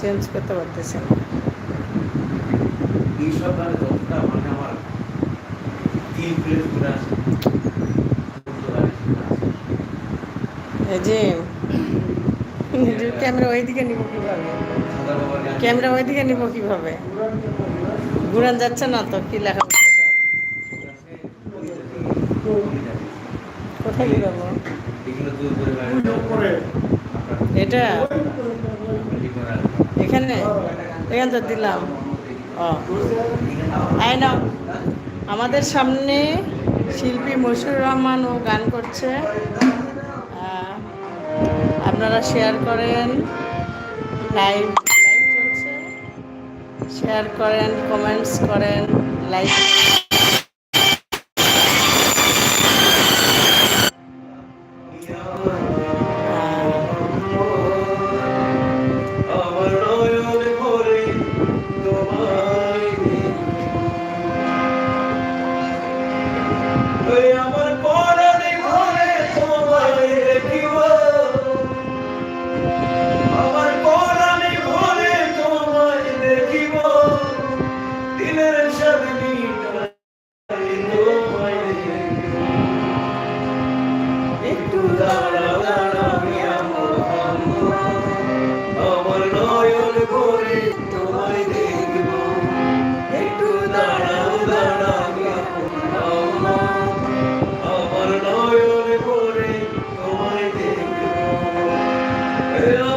Change করতে পারতেছে না। এইসব গানে যতটা মানে যে ক্যামেরা ওইদিকে নিব কীভাবে? ক্যামেরা ওইদিকে নিব কীভাবে? ঘুরান যাচ্ছে না তো কি লেখা কোথায় যাব এটা। এখানে? এখানে তো দিলাম। ও। আমাদের সামনে শিল্পী মশিউর রহমান ও গান করছে। আপনারা শেয়ার করেন। লাইভ লাইভ চলছে। শেয়ার করেন কমেন্টস করেন লাইক them Yeah.